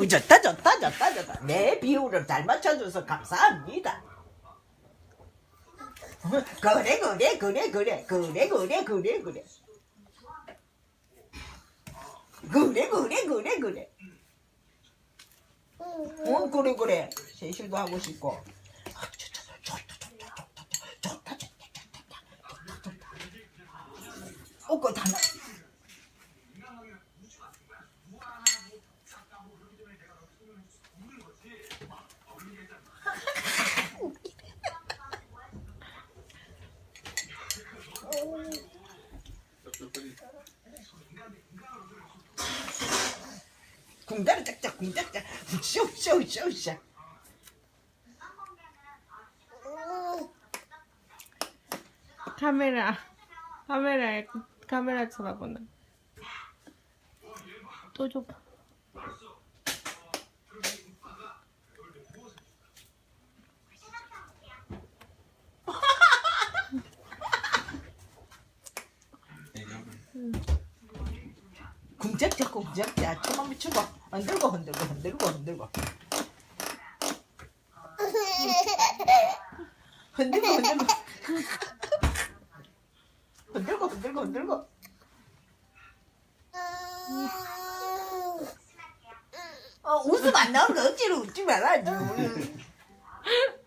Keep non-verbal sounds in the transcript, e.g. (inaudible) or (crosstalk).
어, 좋다 좋다 좋다 좋다 내 비율을 잘 맞춰줘서 감사합니다 어, 그래 그래 그래 그래 그래 그래 그래 그래 그래 그래 그래 그래 어 그래 그래 세실도 하고 싶고 아, 어, 그거 다 궁자를 짝짝 궁짝짝. 쇼쇼쇼쇼 카메라 카메라에 카메라 쳐다보나 또 줘봐 궁짝짝 궁짝짝. 춤 한번 추고 흔들고 흔들고 흔들고 흔들고. 흔들고 흔들고. 흔들고 흔들고 흔들고. 어 웃음 안 나오는 거 억지로 웃지 말아야지 (laughs)